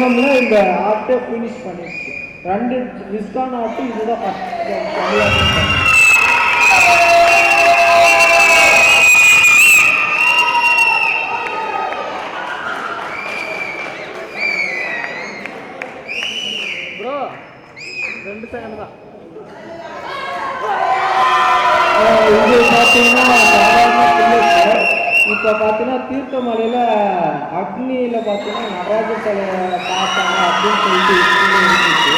எம்எம்ல இந்த ஆர்ட்டை ஃபினிஷ் பண்ணிடுச்சு. ரெண்டு ரிஸ்கான ஆர்ட்டு இதுதான் ஃபஸ்ட் ரெண்டு செகண்ட் தான். இது பார்த்தீங்கன்னா சாதாரண இப்போ பார்த்தீங்கன்னா தீர்த்தமலையில் அக்னியில் பார்த்தீங்கன்னா நடராஜ சிலை பார்த்தாங்க அப்படின்னு சொல்லிட்டு இருந்துச்சு.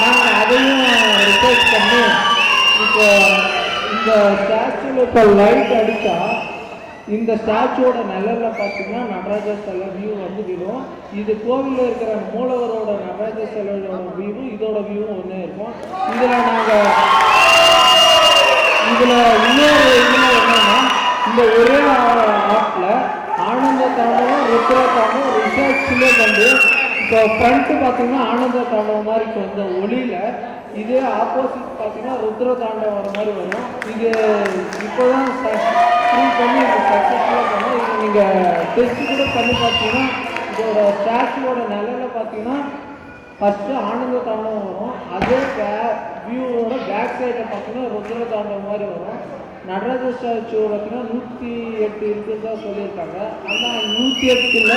நாங்கள் அதையும் ரிக்வெஸ்ட் பண்ணி இப்போ இந்த ஸ்டாச்சுவில் இப்போ லைட் அடித்தா இந்த ஸ்டாச்சுவோட நிழல்ல பார்த்தீங்கன்னா நடராஜர் சிலை வியூ வந்து விழும் இது கோவிலில் இருக்கிற மூலவரோட நடராஜர் சிலையோட வியூவும் இதோட வியூவும் ஒன்றே இருக்கும். இதில் நாங்கள் இதில் இன்னொரு இதில் என்னென்னா இந்த ஒரே ஆப்பில் ஆனந்த தாண்டவம் ருத்ர தாண்டவம் ரிசர்ச்ல வந்து இப்போ ஃப்ரண்ட்டு பார்த்தீங்கன்னா ஆனந்த தாண்டவம் மாதிரி இப்போ இந்த ஒளியில் இதே ஆப்போசிட் பார்த்தீங்கன்னா ருத்ர தாண்டவம் வர மாதிரி வரும். இது இப்போதான் ப்ரூவ் பண்ணி சக்ஸஸ்ஃபுல்லாக பண்ணோம் இது நீங்கள் டெஸ்ட் கூட பண்ணி பார்த்தீங்கன்னா இதோட ஸ்டாச்சுவோட நிலையில பார்த்தீங்கன்னா ஃபஸ்ட்டு ஆனந்த தாண்டவம் வரும். அதே வியூவோட பேக் சைடில் பார்த்தீங்கன்னா ருத்ர மாதிரி வரும். நடராஜ ஸ்டாச்சு பார்த்தீங்கன்னா நூற்றி எட்டு இருக்குன்னு சொல்லியிருக்காங்க. ஆனால் நூற்றி எட்டில்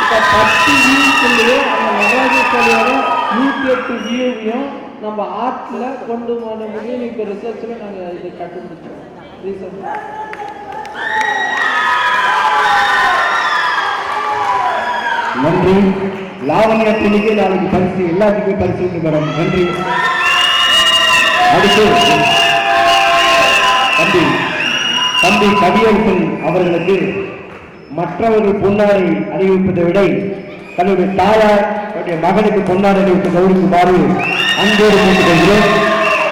இப்போ பத்து வியூக்குள்ளேயே அந்த நடராஜ சிலையோட நூற்றி எட்டு வியூவையும் நம்ம ஆர்ட்டில் கொண்டு வர முடியும் இப்போ ரிசர்ச்சில் நாங்கள் இது கண்டுபிடிச்சோம் ரீசெண்டாக நன்றி. லாவண்யா பிள்ளைக்கு நாளைக்கு பரிசு. எல்லாத்துக்குமே பரிசு உண்டு மேடம். நன்றி. தம்பி தம்பி கவியரசன் அவர்களுக்கு மற்றவர்கள் பொன்னாரை அணிவிப்பதை விட தன்னுடைய தாயார் தன்னுடைய மகனுக்கு பொன்னார் அணிவித்து கௌரிக்குமாறு அன்போடு கேட்டுக்கொள்கிறேன்.